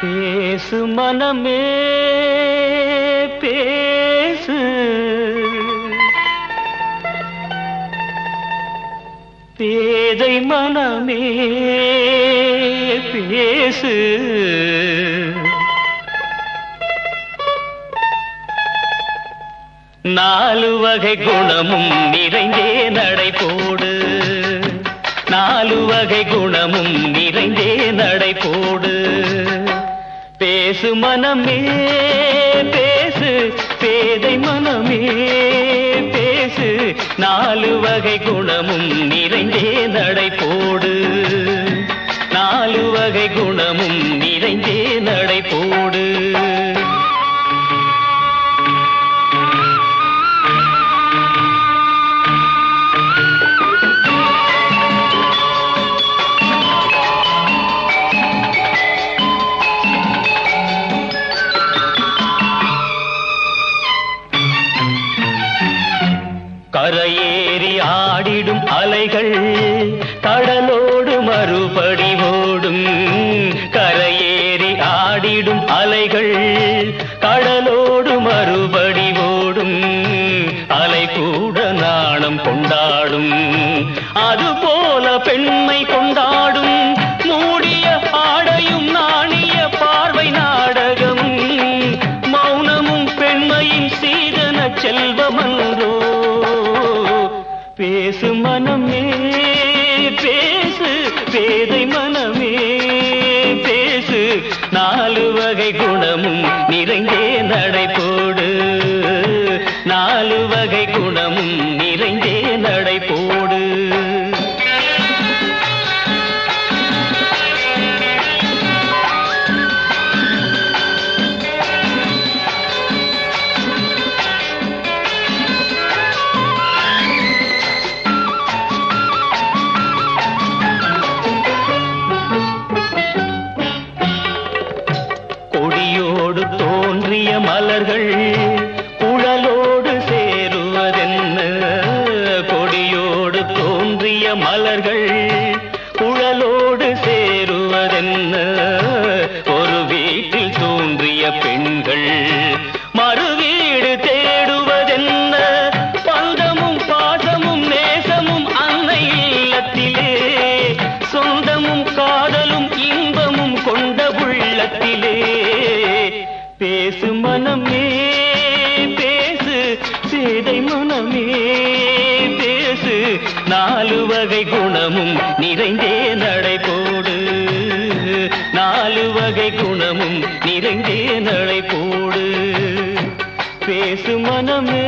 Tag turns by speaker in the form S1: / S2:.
S1: பேசு மனமே பேசு. பேதை மனமே பேசு. நாலு வகை குணமும் நிறைந்தே நடை போடு. நாலு வகை குணமும் நிறைந்தே நடை போடு. பேசு மனமே பேசு பேதை மனமே பேசு நாலு வகை குணமும் நிறைந்தே நடை போடு. நாலு வகை குணமும் கரையேறி ஆடிடும் அலைகள் கடலோடு மறுபடி ஓடும். கரையேறி ஆடிடும் அலைகள் கடலோடு மறுபடி ஓடும். அலை கூட நாணம் கொண்டாடும் அதுபோல பெண்மை கொண்டாடும். மூடிய ஆடையும் நாணிய பார்வை நாடகம் மௌனமும் பெண்மையின் சீதன செல்வமன்றோ பேசு மனமே பேசு பேதை மனமே பேசு நாலு வகை குணமும் தோன்றிய மலர்கள் குழலோடு சேருவதென்ன? கொடியோடு தோன்றிய மலர்கள் குழலோடு சேருவதென்ன? சேதை மனமே பேசு. நாலு வகை குணமும் நிறைந்தே நடை போடு நாலு வகை குணமும் நிறைந்தே நடை போடு பேசு மனமே